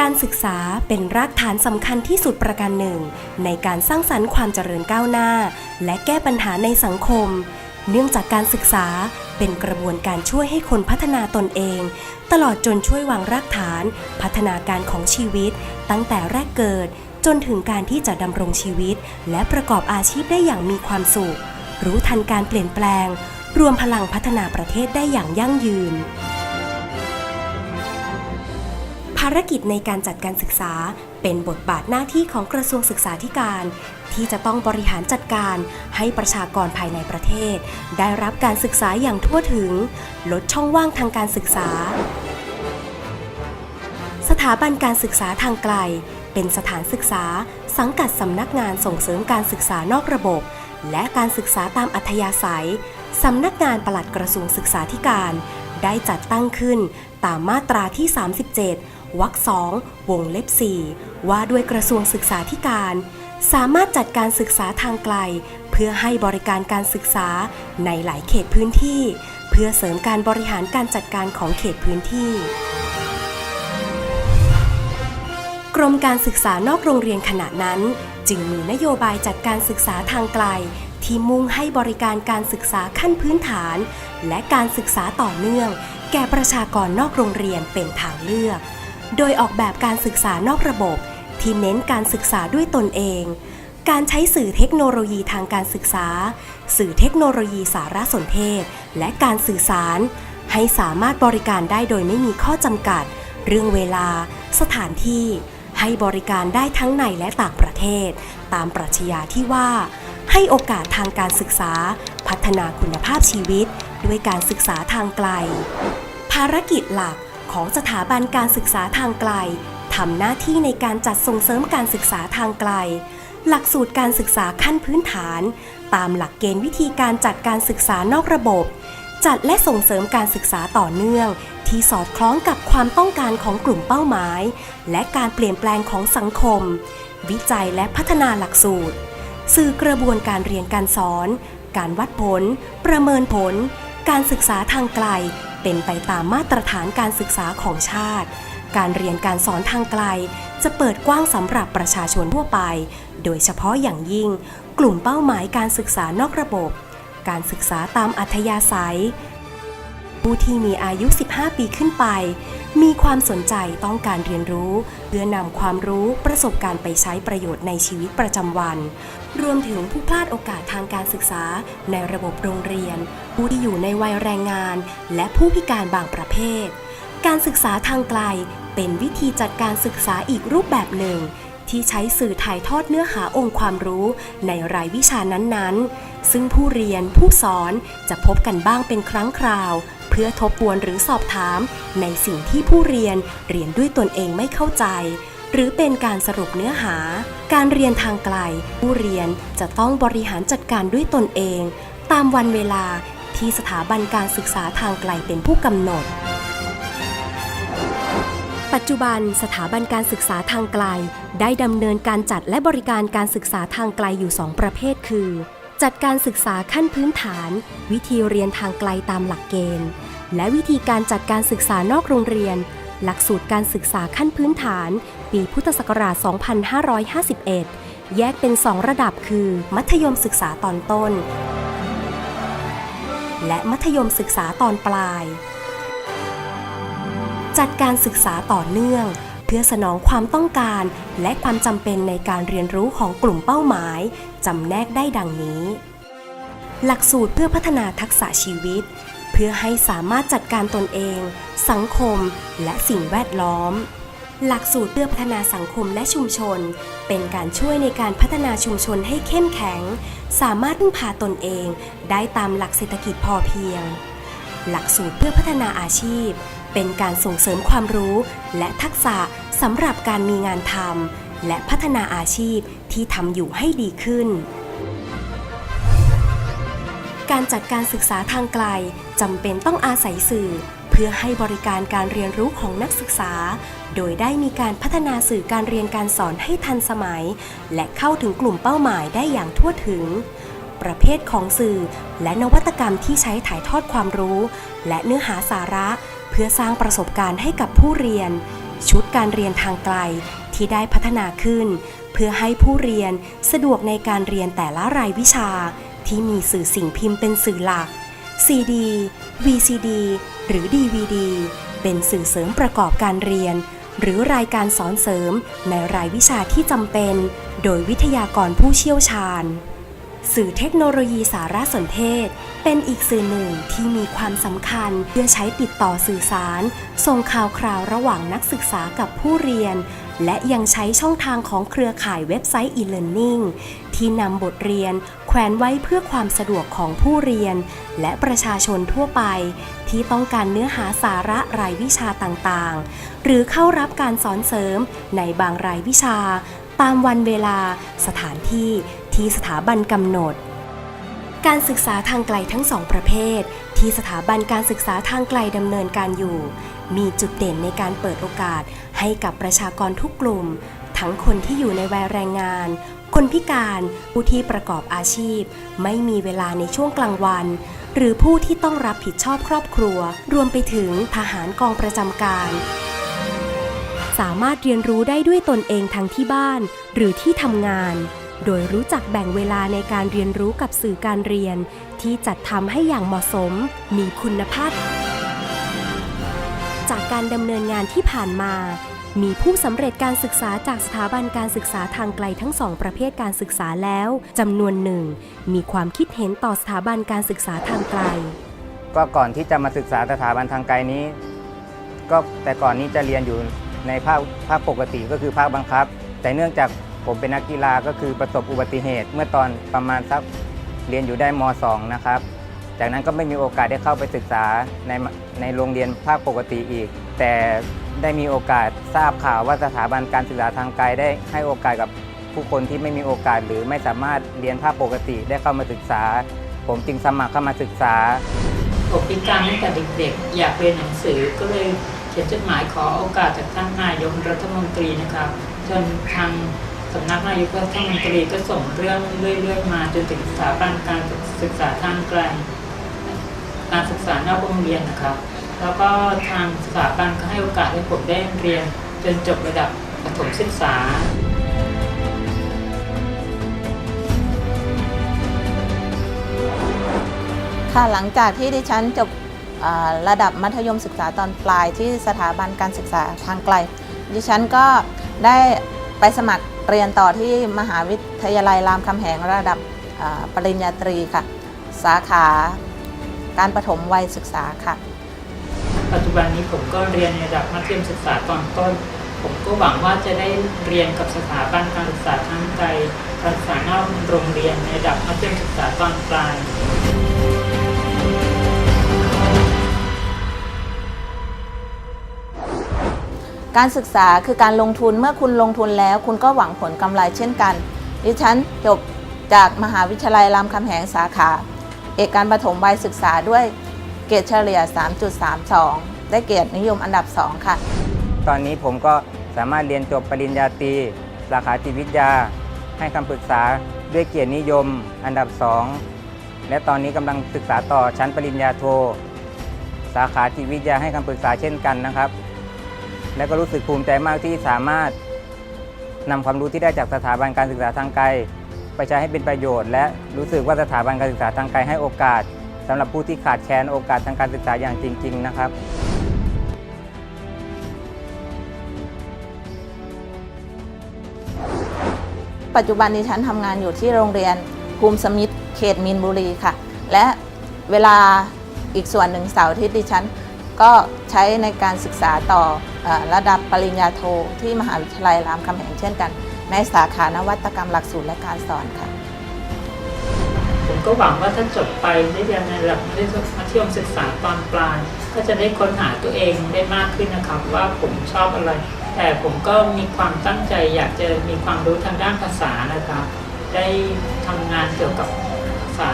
การศึกษาเป็นรากฐานสำคัญที่สุดประการหนึ่ง ในการสร้างสรรค์ความเจริญก้าวหน้า และแก้ปัญหาในสังคม เนื่องจากการศึกษาเป็นกระบวนการช่วยให้คนพัฒนาตนเอง ตลอดจนช่วยวางรากฐาน พัฒนาการของชีวิต ตั้งแต่แรกเกิด จนถึงการที่จะดำรงชีวิต และประกอบอาชีพได้อย่างมีความสุข รู้ทันการเปลี่ยนแปลง รวมพลังพัฒนาประเทศได้อย่างยั่งยืนารกิจในการจัดการศึกษา เป็นบทบาทหน้าที่ของกระทรวงศึกษาธิการ ที่จะต้องบริหารจัดการให้ประชากรภายในประเทศ ได้รับการศึกษาอย่างทั่วถึง ลดช่องว่างทางการศึกษา สถาบันการศึกษาทางไกล เป็นสถานศึกษา สังกัดสำนักงานส่งเสริมการศึกษานอกระบบ และการศึกษาตามอัธยาศัยสำนักงานปลัดกระทรวงศึกษาธิการ ได้จัดตั้งขึ้นตามมาตราที่ 37 วรรคสองวงเล็บ 4 ว่าด้วยกระทรวงศึกษาธิการ สามารถจัดการศึกษาทางไกล เพื่อให้บริการการศึกษาในหลายเขตพื้นที่ เพื่อเสริมการบริหารการจัดการของเขตพื้นที่ กรมการศึกษานอกโรงเรียนขณะนั้น จึงมีนโยบายจัดการศึกษาทางไกลที่มุ่งให้บริการการศึกษาขั้นพื้นฐาน และการศึกษาต่อเนื่อง แก่ประชากรนอกโรงเรียนเป็นทางเลือก โดยออกแบบการศึกษานอกระบบ ที่เน้นการศึกษาด้วยตนเอง การใช้สื่อเทคโนโลยีทางการศึกษา สื่อเทคโนโลยีสารสนเทศ และการสื่อสาร ให้สามารถบริการได้โดยไม่มีข้อจำกัด เรื่องเวลา สถานที่ ให้บริการได้ทั้งในและต่างประเทศ ตามปรัชญาที่ว่า ให้โอกาสทางการศึกษา พัฒนาคุณภาพชีวิต ด้วยการศึกษาทางไกล ภารกิจหลัก ของสถาบันการศึกษาทางไกลทำหน้าที่ในการจัดส่งเสริมการศึกษาทางไกล หลักสูตรการศึกษาขั้นพื้นฐาน ตามหลักเกณฑ์วิธีการจัดการศึกษานอกระบบ จัดและส่งเสริมการศึกษาต่อเนื่อง ที่สอดคล้องกับความต้องการของกลุ่มเป้าหมาย และการเปลี่ยนแปลงของสังคม วิจัยและพัฒนาหลักสูตร สื่อกระบวนการเรียนการสอน การวัดผล ประเมินผล การศึกษาทางไกล เป็นไปตามมาตรฐานการศึกษาของชาติ การเรียนการสอนทางไกล จะเปิดกว้างสำหรับประชาชนทั่วไป โดยเฉพาะอย่างยิ่ง กลุ่มเป้าหมายการศึกษานอกระบบ การศึกษาตามอัธยาศัย ผู้ที่มีอายุ 15 ปีขึ้นไป มีความสนใจต้องการเรียนรู้เพื่อนำความรู้ประสบการณ์ไปใช้ประโยชน์ในชีวิตประจำวัน รวมถึงผู้พลาดโอกาสทางการศึกษาในระบบโรงเรียน ผู้ที่อยู่ในวัยแรงงาน และผู้พิการบางประเภท การศึกษาทางไกลเป็นวิธีจัดการศึกษาอีกรูปแบบหนึ่งที่ใช้สื่อถ่ายทอดเนื้อหาองค์ความรู้ในรายวิชานั้นๆ ซึ่งผู้เรียนผู้สอนจะพบกันบ้างเป็นครั้งคราว พื่อทบทวนหรือสอบถาม ในสิ่งที่ผู้เรียนเรียนด้วยตนเองไม่เข้าใจ หรือเป็นการสรุปเนื้อหา การเรียนทางไกล ผู้เรียนจะต้องบริหารจัดการด้วยตนเอง ตามวันเวลาที่สถาบันการศึกษาทางไกลเป็นผู้กำหนด ปัจจุบันสถาบันการศึกษาทางไกล ได้ดำเนินการจัดและบริการการศึกษาทางไกลอยู่ 2 ประเภทคือ จัดการศึกษาขั้นพื้นฐาน วิธีเรียนทางไกลตามหลักเกณฑ์ และวิธีการจัดการศึกษานอกโรงเรียน หลักสูตรการศึกษาขั้นพื้นฐาน ปีพุทธศักราช 2551 แยกเป็น 2 ระดับคือ มัธยมศึกษาตอนต้น และมัธยมศึกษาตอนปลาย จัดการศึกษาต่อเนื่อง เพื่อสนองความต้องการและความจำเป็นในการเรียนรู้ของกลุ่มเป้าหมายจำแนกได้ดังนี้ หลักสูตรเพื่อพัฒนาทักษะชีวิต พื่อให้สามารถจัดการตนเอง สังคม และสิ่งแวดล้อม หลักสูตรเพื่อพัฒนาสังคมและชุมชน เป็นการช่วยในการพัฒนาชุมชนให้เข้มแข็ง สามารถพึ่งพาตนเอง ได้ตามหลักเศรษฐกิจพอเพียง หลักสูตรเพื่อพัฒนาอาชีพ เป็นการส่งเสริมความรู้ และทักษะสำหรับการมีงานทำและพัฒนาอาชีพที่ทำอยู่ให้ดีขึ้นการจัดการศึกษาทางไกล จำเป็นต้องอาศัยสื่อ เพื่อให้บริการการเรียนรู้ของนักศึกษา โดยได้มีการพัฒนาสื่อการเรียนการสอนให้ทันสมัย และเข้าถึงกลุ่มเป้าหมายได้อย่างทั่วถึง ประเภทของสื่อ และนวัตกรรมที่ใช้ถ่ายทอดความรู้ และเนื้อหาสาระ เพื่อสร้างประสบการณ์ให้กับผู้เรียน ชุดการเรียนทางไกลที่ได้พัฒนาขึ้น เพื่อให้ผู้เรียนสะดวกในการเรียนแต่ละรายวิชา ที่มีสื่อสิ่งพิมพ์เป็นสื่อหลัก CD VCD หรือ DVD เป็นสื่อเสริมประกอบการเรียน หรือรายการสอนเสริมในรายวิชาที่จำเป็น โดยวิทยากรผู้เชี่ยวชาญ สื่อเทคโนโลยีสารสนเทศ เป็นอีกสื่อหนึ่งที่มีความสำคัญเพื่อใช้ติดต่อสื่อสาร ส่งข่าวคราวระหว่างนักศึกษากับผู้เรียน และยังใช้ช่องทางของเครือข่ายเว็บไซต์ e-learning ที่นำบทเรียน แขวนไว้เพื่อความสะดวกของผู้เรียน และประชาชนทั่วไป ที่ต้องการเนื้อหาสาระรายวิชาต่างๆ หรือเข้ารับการสอนเสริมในบางรายวิชา ตามวันเวลา สถานที่ที่สถาบันกำหนดการศึกษาทางไกลทั้งสองประเภท ที่สถาบันการศึกษาทางไกลดำเนินการอยู่ มีจุดเด่นในการเปิดโอกาสให้กับประชากรทุกกลุ่ม ทั้งคนที่อยู่ในวัยแรงงาน คนพิการผู้ที่ประกอบอาชีพ ไม่มีเวลาในช่วงกลางวัน หรือผู้ที่ต้องรับผิดชอบครอบครัว รวมไปถึงทหารกองประจำการ สามารถเรียนรู้ได้ด้วยตนเองทั้งที่บ้าน หรือที่ทำงาน โดยรู้จักแบ่งเวลาในการเรียนรู้กับสื่อการเรียน ที่จัดทำให้อย่างเหมาะสม มีคุณภาพจากการดำเนินงานที่ผ่านมา มีผู้สำเร็จการศึกษาจากสถาบันการศึกษาทางไกลทั้งสองประเภทการศึกษาแล้วจำนวนหนึ่ง มีความคิดเห็นต่อสถาบันการศึกษาทางไกล ก็ก่อนที่จะมาศึกษาสถาบันทางไกลนี้ ก็แต่ก่อนนี้จะเรียนอยู่ในภาคภาคปกติก็คือภาคบังคับ แต่เนื่องจากผมเป็นนักกีฬาก็คือประสบอุบัติเหตุ เมื่อตอนประมาณสักเรียนอยู่ได้ม .2 นะครับ จากนั้นก็ไม่มีโอกาสได้เข้าไปศึกษาในในโรงเรียนภาคปกติอีก แต่ ได้มีโอกาสทราบข่าวว่าสถาบันการศึกษาทางไกลได้ให้โอกาสกับผู้คนที่ไม่มีโอกาสหรือไม่สามารถเรียนภาคปกติได้เข้ามาศึกษา ผมจึงสมัครเข้ามาศึกษาผมพิการตั้งแต่เด็กๆ อยากเรียนหนังสือก็เลยเขียนจดหมายขอโอกาสจากท่านนายกรัฐมนตรีนะครับจนทางสำนักนายกรัฐมนตรีก็ส่งเรื่องเรื่อยๆ มาจนถึงสถาบันการศึกษาทางไกล การศึกษานอกโรงเรียนนะครับ แล้วก็ทางสถาบันก็ให้โอกาสให้ผมได้เรียนจนจบระดับประถมศึกษา ค่ะหลังจากที่ดิฉันจบระดับมัธยมศึกษาตอนปลายที่สถาบันการศึกษาทางไกล ดิฉันก็ได้ไปสมัครเรียนต่อที่มหาวิทยาลัยรามคำแหงระดับปริญญาตรีค่ะ สาขาการประถมวัยศึกษาค่ะ ปัจจุบันนี้ผมก็เรียนในระดับมัธยมศึกษาตอนต้น ผมก็หวังว่าจะได้เรียนกับสถาบันการศึกษาทางไกลการศึกษานอกโรงเรียนในระดับมัธยมศึกษาตอนปลายการศึกษาคือการลงทุนเมื่อคุณลงทุนแล้ว คุณก็หวังผลกำไรเช่นกัน ดิฉันจบจากมหาวิทยาลัยรามคำแหงสาขา เอกการประถมวัยศึกษาด้วย เกรดเฉลี่ย 3.32 ได้เกียรตินิยมอันดับ 2 ค่ะ ตอนนี้ผมก็สามารถเรียนจบปริญญาตรีสาขาจิตวิทยา ให้คำปรึกษาด้วยเกียรตินิยมอันดับ 2 และตอนนี้กำลังศึกษาต่อชั้นปริญญาโท สาขาจิตวิทยาให้คำปรึกษาเช่นกันนะครับ และก็รู้สึกภูมิใจมากที่สามารถนำความรู้ที่ได้จากสถาบันการศึกษาทางไกล ไปใช้ให้เป็นประโยชน์ และรู้สึกว่าสถาบันการศึกษาทางไกลให้โอกาส สำหรับผู้ที่ขาดแคลนโอกาสทางการศึกษาอย่างจริง ๆ นะครับปัจจุบันดิฉันทำงานอยู่ที่โรงเรียนภูมิสมิตรเขตมีนบุรีค่ะ และเวลาอีกส่วนหนึ่งเสาร์อาทิตย์ดิฉัน ก็ใช้ในการศึกษาต่ออระดับปริญญาโทที่มหาวิทยาลัยรามคำแหงเช่นกัน ในสาขานวัตกรรมหลักสูตรและการสอนค่ะ ผมก็หวังว่าถ้าจบไปได้เรียนในระดับมัธยมศึกษาตอนปลาย ก็จะได้ค้นหาตัวเองได้มากขึ้นนะครับ ว่าผมชอบอะไร แต่ผมก็มีความตั้งใจอยากจะมีความรู้ทางด้านภาษานะครับ ได้ทำงานเกี่ยวกับภาษา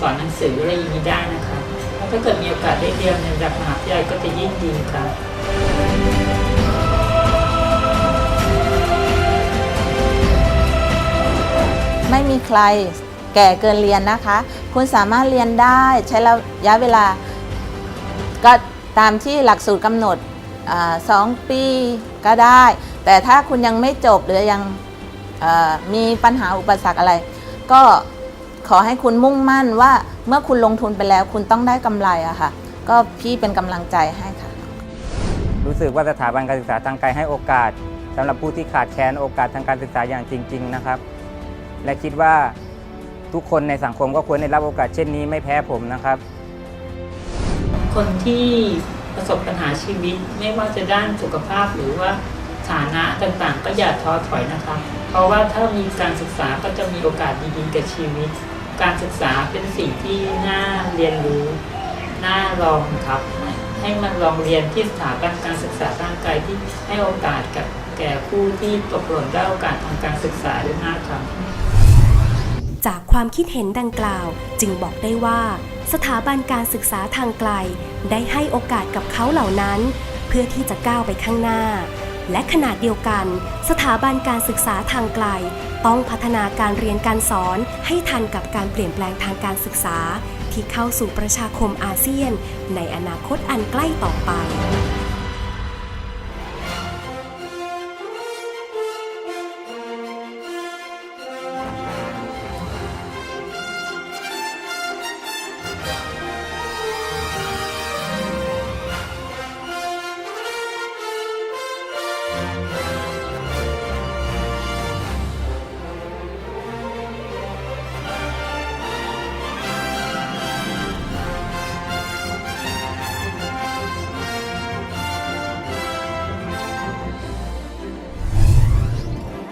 สอนหนังสืออะไรอย่างนี้ได้นะครับถ้าเกิดมีโอกาสได้เรียนในระดับมหาวิทยาลัยก็จะยิ่งดีครับไม่มีใคร แก่เกินเรียนนะคะ คุณสามารถเรียนได้ใช้ระยะเวลา ก็ตามที่หลักสูตรกำหนดอสองปีก็ได้ แต่ถ้าคุณยังไม่จบหรือยังมีปัญหาอุปสรรคอะไร ก็ขอให้คุณมุ่งมั่นว่าเมื่อคุณลงทุนไปแล้วคุณต้องได้กำไรอะค่ะ ก็พี่เป็นกำลังใจให้ค่ะ รู้สึกว่าสถาบันการศึกษาทางไกลให้โอกาสสำหรับผู้ที่ขาดแคลนโอกาสทางการศึกษาอย่างจริง ๆ นะครับ และคิดว่า ทุกคนในสังคมก็ควรได้รับโอกาสเช่นนี้ไม่แพ้ผมนะครับ คนที่ประสบปัญหาชีวิตไม่ว่าจะด้านสุขภาพหรือว่าฐานะต่างๆ ก็อย่าท้อถอยนะครับเพราะว่าถ้ามีการศึกษาก็จะมีโอกาสดีๆกับชีวิต การศึกษาเป็นสิ่งที่น่าเรียนรู้น่าลองครับ ให้มันลองเรียนที่สถาบันการศึกษาทางไกลที่ให้โอกาสกับแก่ผู้ที่ตกหล่นได้โอกาสทางการศึกษาด้วยนะครับ จากความคิดเห็นดังกล่าว จึงบอกได้ว่า สถาบันการศึกษาทางไกล ได้ให้โอกาสกับเขาเหล่านั้น เพื่อที่จะก้าวไปข้างหน้า และขณะเดียวกัน สถาบันการศึกษาทางไกล ต้องพัฒนาการเรียนการสอนให้ทันกับการเปลี่ยนแปลงทางการศึกษา ที่เข้าสู่ประชาคมอาเซียน ในอนาคตอันใกล้ต่อไป